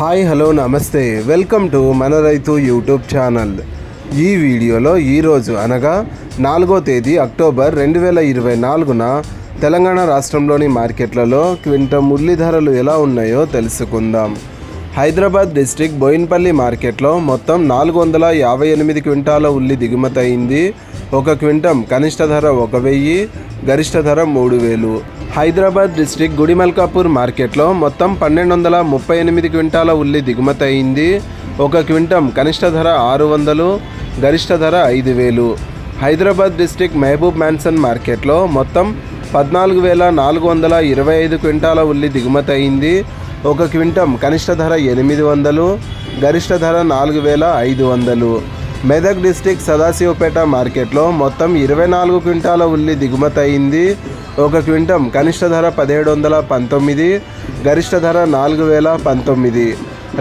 Hi hello నమస్తే. Welcome to మన రైతు యూట్యూబ్ ఛానల్. ఈ వీడియోలో ఈరోజు అనగా నాలుగో తేదీ అక్టోబర్ రెండు వేల ఇరవై నాలుగున తెలంగాణ రాష్ట్రంలోని మార్కెట్లలో క్వింటం ఉల్లి ధరలు ఎలా ఉన్నాయో తెలుసుకుందాం. హైదరాబాద్ డిస్టిక్ బోయిన్పల్లి మార్కెట్లో మొత్తం నాలుగు వందల యాభై ఎనిమిది క్వింటాల ఉల్లి దిగుమతి అయింది ఒక క్వింటం కనిష్ట ధర ఒక వెయ్యి గరిష్ట ధర మూడు వేలు. హైదరాబాద్ డిస్టిక్ గుడిమల్కాపూర్ మార్కెట్లో మొత్తం పన్నెండు వందల ముప్పై ఎనిమిది క్వింటాల ఉల్లి దిగుమతి అయింది. ఒక క్వింటం కనిష్ట ధర ఆరు వందలు గరిష్ట ధర ఐదు వేలు. హైదరాబాద్ డిస్టిక్ మహబూబ్ మ్యాన్సన్ మార్కెట్లో మొత్తం పద్నాలుగు వేల నాలుగు వందల ఇరవై ఐదు క్వింటాల ఉల్లి దిగుమతి అయింది. ఒక క్వింటం కనిష్ట ధర ఎనిమిది వందలు గరిష్ట ధర నాలుగు వేల ఐదు వందలు. మెదక్ డిస్టిక్ సదాశివపేట మార్కెట్లో మొత్తం ఇరవై నాలుగు క్వింటాల ఉల్లి దిగుమతి అయింది ఒక క్వింటం కనిష్ట ధర పదిహేడు వందల పంతొమ్మిది గరిష్ట ధర నాలుగు వేల పంతొమ్మిది.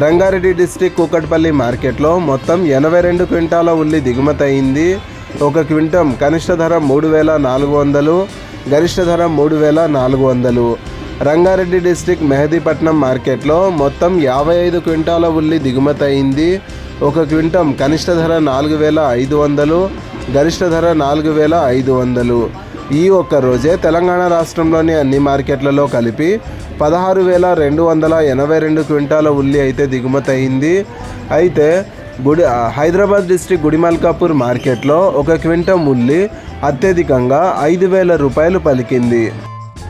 రంగారెడ్డి డిస్టిక్ కూకట్పల్లి మార్కెట్లో మొత్తం ఎనభై రెండు క్వింటాల ఉల్లి దిగుమతి అయింది ఒక క్వింటం కనిష్ట ధర మూడు వేల నాలుగు వందలు గరిష్ట ధర మూడు వేల నాలుగు వందలు. రంగారెడ్డి డిస్టిక్ మెహదీపట్నం మార్కెట్లో మొత్తం యాభై ఐదు క్వింటాల ఉల్లి దిగుమతి అయింది ఒక క్వింటం కనిష్ట ధర నాలుగు వేల ఐదు వందలు గరిష్ట ధర నాలుగు వేల ఐదు వందలు. ఈ ఒక్క రోజే తెలంగాణ రాష్ట్రంలోని అన్ని మార్కెట్లలో కలిపి పదహారు వేల రెండు వందల ఎనభై రెండు క్వింటాల ఉల్లి అయితే దిగుమతి అయింది. అయితే గుడి హైదరాబాద్ డిస్టిక్ గుడిమల్కాపూర్ మార్కెట్లో ఒక క్వింటం ఉల్లి అత్యధికంగా ఐదు వేల రూపాయలు పలికింది.